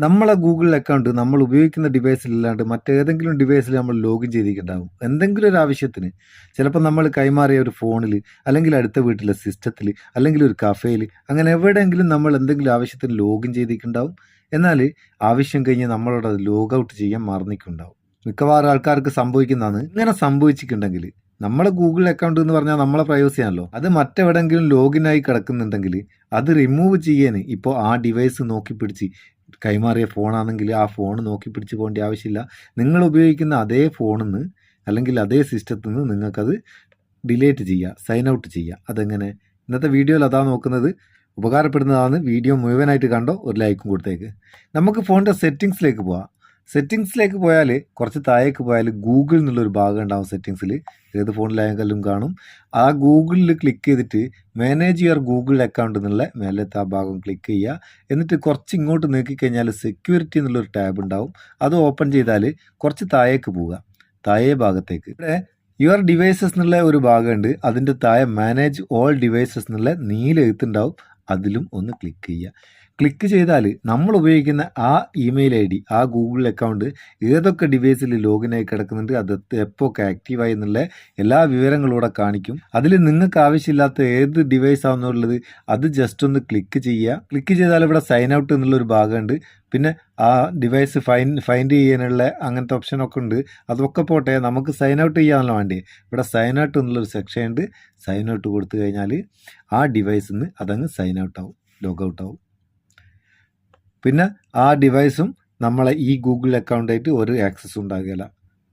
നമ്മളെ Google account നമ്മൾ ഉപയോഗിക്കുന്ന ഡിവൈസിലല്ലാണ്ട് മറ്റേതെങ്കിലും ഡിവൈസിൽ നമ്മൾ ലോഗിൻ ചെയ്തിട്ടുണ്ടാകും എന്തെങ്കിലും ഒരു ആവശ്യത്തിന് ചിലപ്പോൾ നമ്മൾ കൈമാറിയ ഒരു ഫോണിൽ അല്ലെങ്കിൽ അടുത്ത വീട്ടിലെ സിസ്റ്റത്തിൽ അല്ലെങ്കിൽ ഒരു കഫേയിൽ അങ്ങനെ എവിടെയെങ്കിലും നമ്മൾ എന്തെങ്കിലും ആവശ്യത്തിന് ലോഗിൻ ചെയ്തിട്ടുണ്ടാവും. എന്നാൽ ആവശ്യം കഴിഞ്ഞ് നമ്മളോട് അത് ലോഗ് ഔട്ട് ചെയ്യാൻ മറന്നിട്ടുണ്ടാവും. മിക്കവാറും ആൾക്കാർക്ക് സംഭവിക്കുന്നതാണ്. ഇങ്ങനെ സംഭവിച്ചിട്ടുണ്ടെങ്കിൽ നമ്മളെ ഗൂഗിൾ അക്കൗണ്ട് എന്ന് പറഞ്ഞാൽ നമ്മളെ പ്രൈവസി ആണല്ലോ. അത് മറ്റെവിടെങ്കിലും ലോഗിൻ ആയി കിടക്കുന്നുണ്ടെങ്കിൽ അത് റിമൂവ് ചെയ്യാൻ ഇപ്പോൾ ആ ഡിവൈസ് നോക്കി പിടിച്ച് കൈമാറിയ ഫോണാണെങ്കിൽ ആ ഫോൺ നോക്കി പിടിച്ച് പോകേണ്ട ആവശ്യമില്ല. നിങ്ങൾ ഉപയോഗിക്കുന്ന അതേ ഫോണിൽ നിന്ന് അല്ലെങ്കിൽ അതേ സിസ്റ്റത്തിൽ നിന്ന് നിങ്ങൾക്കത് ഡിലേറ്റ് ചെയ്യുക സൈൻ ഔട്ട് ചെയ്യുക. അതെങ്ങനെ? ഇന്നത്തെ വീഡിയോയിൽ അതാ നോക്കുന്നത്. ഉപകാരപ്പെടുന്നതാണ് വീഡിയോ മുഴുവനായിട്ട് കണ്ടോ? ഒരു ലൈക്കും കൊടുത്തേക്ക്. നമുക്ക് ഫോണിന്റെ സെറ്റിങ്സിലേക്ക് പോവാം. സെറ്റിങ്സിലേക്ക് പോയാൽ കുറച്ച് താഴേക്ക് പോയാൽ ഗൂഗിൾ എന്നുള്ളൊരു ഭാഗം ഉണ്ടാവും സെറ്റിങ്സിൽ ഏത് ഫോണിലായെങ്കിലും കാണും. ആ ഗൂഗിളിൽ ക്ലിക്ക് ചെയ്തിട്ട് മാനേജ് യുവർ ഗൂഗിൾ അക്കൗണ്ട് എന്നുള്ള മേലത്തെ ആ ഭാഗം ക്ലിക്ക് ചെയ്യുക. എന്നിട്ട് കുറച്ച് ഇങ്ങോട്ട് നീക്കിക്കഴിഞ്ഞാൽ സെക്യൂരിറ്റി എന്നുള്ളൊരു ടാബ് ഉണ്ടാവും. അത് ഓപ്പൺ ചെയ്താൽ കുറച്ച് താഴേക്ക് പോവുക. താഴേ ഭാഗത്തേക്ക്. ഇവിടെ യുവർ ഡിവൈസസ് എന്നുള്ള ഒരു ഭാഗമുണ്ട്. അതിന്റെ താഴെ മാനേജ് ഓൾ ഡിവൈസസ് എന്നുള്ള നീല എഴുത്തുണ്ടാവും അതിലും ഒന്ന് ക്ലിക്ക് ചെയ്യുക. ക്ലിക്ക് ചെയ്താൽ നമ്മൾ ഉപയോഗിക്കുന്ന ആ ഇമെയിൽ ഐ ഡി ആ ഗൂഗിൾ അക്കൗണ്ട് ഏതൊക്കെ ഡിവൈസിൽ ആയി കിടക്കുന്നുണ്ട് അത് എപ്പോഴൊക്കെ ആക്റ്റീവായി എന്നുള്ള എല്ലാ വിവരങ്ങളും ഇവിടെ കാണിക്കും. അതിൽ നിങ്ങൾക്ക് ആവശ്യമില്ലാത്ത ഏത് ഡിവൈസ് ആണെന്നുള്ളത് അത് ജസ്റ്റ് ഒന്ന് ക്ലിക്ക് ചെയ്യുക. ക്ലിക്ക് ചെയ്താൽ ഇവിടെ സൈൻ ഔട്ട് എന്നുള്ളൊരു ഭാഗമുണ്ട്. പിന്നെ ആ ഡിവൈസ് ഫൈൻ ഫൈൻഡ് ചെയ്യാനുള്ള അങ്ങനത്തെ ഓപ്ഷനൊക്കെ ഉണ്ട്. അതൊക്കെ പോട്ടെ നമുക്ക് സൈൻ ഔട്ട് ചെയ്യാനല്ലോ വേണ്ടി. ഇവിടെ സൈൻ ഔട്ട് എന്നുള്ളൊരു സെക്ഷൻ ഉണ്ട്. സൈൻ ഔട്ട് കൊടുത്തു കഴിഞ്ഞാൽ ആ ഡിവൈസിൽ നിന്ന് അതങ്ങ് സൈൻ ഔട്ട് ആവും ലോഗ് ഔട്ട് ആവും. പിന്നെ ആ ഡിവൈസും നമ്മളെ ഈ ഗൂഗിൾ അക്കൗണ്ടായിട്ട് ഒരു ആക്സസ് ഉണ്ടാകില്ല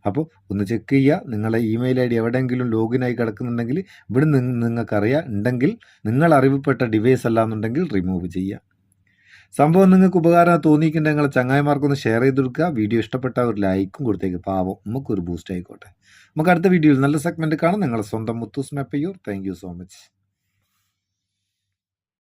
അപ്പോൾ ഒന്ന് ചെക്ക് ചെയ്യുക. നിങ്ങളെ ഇമെയിൽ ഐ ഡി എവിടെയെങ്കിലും ആയി കിടക്കുന്നുണ്ടെങ്കിൽ ഇവിടെ നിന്ന് നിങ്ങൾക്കറിയാം. ഉണ്ടെങ്കിൽ നിങ്ങൾ അറിവപ്പെട്ട ഡിവൈസ് അല്ല എന്നുണ്ടെങ്കിൽ റിമൂവ് ചെയ്യുക. സംഭവം നിങ്ങൾക്ക് ഉപകാരം തോന്നിയിട്ടുണ്ടെങ്കിൽ നിങ്ങളെ ചങ്ങായിമാർക്കൊന്ന് ഷെയർ ചെയ്ത് കൊടുക്കുക. വീഡിയോ ഇഷ്ടപ്പെട്ട ഒരു ലൈക്കും കൊടുത്തേക്ക്. പാവം. നമുക്കൊരു ബൂസ്റ്റ് ആയിക്കോട്ടെ. നമുക്ക് അടുത്ത വീഡിയോയിൽ നല്ല സെഗ്മെന്റ് കാണാം. നിങ്ങളെ സ്വന്തം Muthoos Meppayur thank so much